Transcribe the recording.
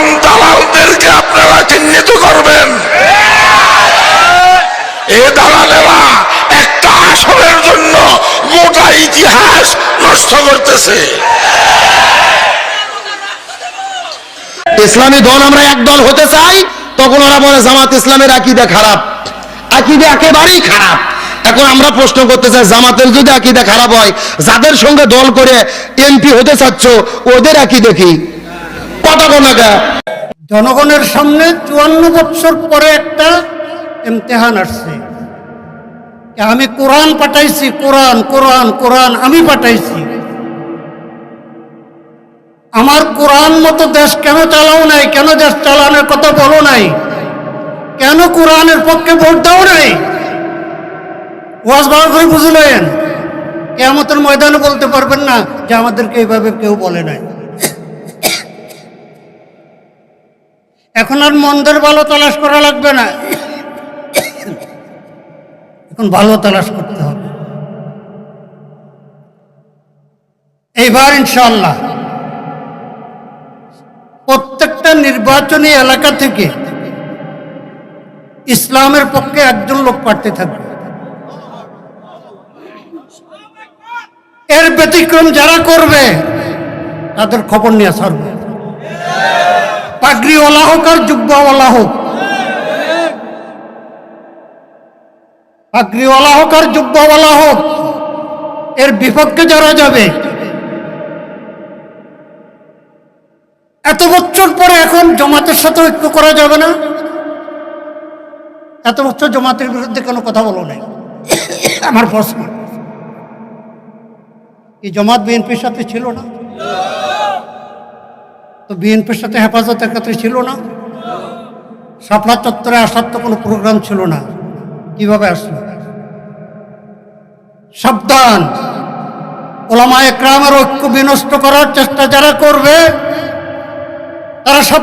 এখন দালালদেরকে আপনারা চিহ্নিত করবেন। এ দালালেরা একটা আসনের জন্য গোটা ইতিহাস নষ্ট করতেছে। ইসলামী দল আমরা এক দল হতে চাই, তখন ওরা বলে, জামাত ইসলামের আকিদা খারাপ। আকিদা একেবারেই খারাপ। এখন আমরা প্রশ্ন করতে চাই, জামাতের যদি আকিদা খারাপ হয়, যাদের সঙ্গে দল করে এমপি হতে চাচ্ছ, ওদের আকিদা কি? জনগণের সামনে চুয়ান্ন বছর পরে একটা ইমতেহান আসছে। আমি কোরআন পাঠাইছি, কোরআন কোরআন কোরআন আমি পাঠাইছি। আমার কোরআন মতো দেশ কেন চালাও নাই? কেন দেশ চালানোর কথা বলো নাই? কেন কোরআনের পক্ষে ভোট দাও নাই? ওয়াজ ভালো করে বুঝলেন? কেমতের ময়দানে বলতে পারবেন না যে আমাদেরকে এইভাবে কেউ বলে নাই। এখন আর মন্দের ভালো তালাশ করা লাগবে না। এখন ভালো তালাশ করতে হবে। এইবার ইনশাল্লাহ প্রত্যেকটা নির্বাচনী এলাকা থেকে ইসলামের পক্ষে একজন লোক পাঠতে থাকবে। এর ব্যতিক্রম যারা করবে, তাদের খবর নিয়ে সারবে পাগড়িওয়ালা হোক আর জুব্বাওয়ালা হোক। পাগড়িওয়ালা হোক আর জুব্বাওয়ালা হোক, এর বিপক্ষে যারা যাবে, এত বছর পরে এখন জমাতের সাথে ঐক্য করা যাবে না। এত বছর জমাতের বিরুদ্ধে কোনো কথা বলো নাই। আমার প্রশ্ন, এই জমাত বিএনপির সাথে ছিল না? তো বিএনপির সাথে হেফাজতের ক্ষেত্রে ছিল না। শাপলা চত্বরে আসার তো কোনো প্রোগ্রাম ছিল না। কীভাবে আসলো? সাবধান। ওলামা একরামের ঐক্য বিনষ্ট করার চেষ্টা যারা করবে, তারা সব